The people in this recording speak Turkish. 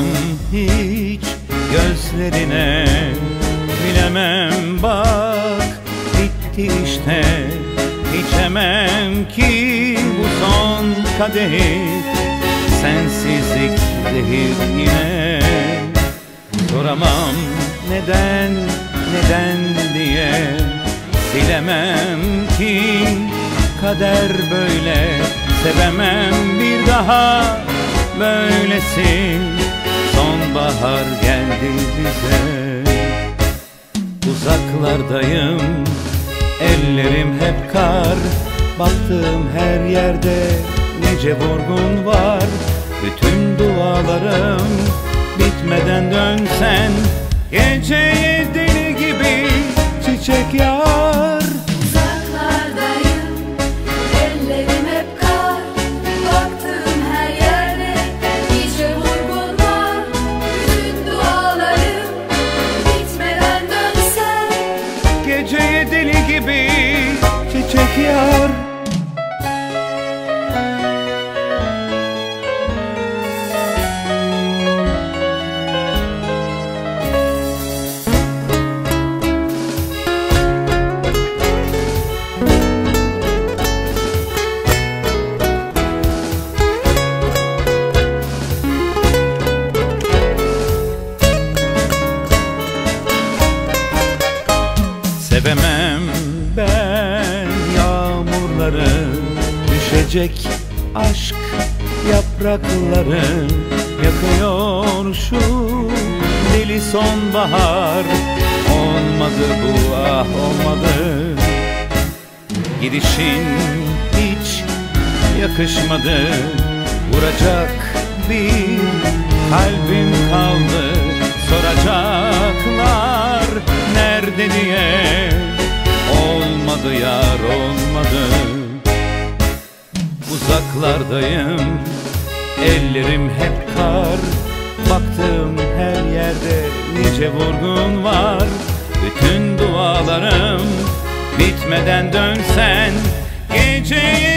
Bakamam hiç gözlerine Bilemem bak bitti işte. İçemem ki bu son kadehi. Sensizlik zehir yine. Soramam neden neden diye. Silemem ki kader böyle. Sevemem bir daha böylesi Sonbahar geldi bize. Uzaklardayım Ellerim hep kar. Baktığım her yerde Nice vurgun var. Bütün dualarım Bitmeden dönsen Geceye deli gibi Çiçek yar gibi Çiçek yar. Sevemem Düşecek aşk yaprakları Yakıyor şu deli sonbahar. Olmadı bu ah olmadı. Gidişin hiç yakışmadı. Vuracak bir kalbim kaldı. Soracaklar nerede diye. Olmadı yar Uzaklardayım Ellerim hep kar. Baktığım her yerde nice vurgun var. Bütün dualarım bitmeden dönsen Geceye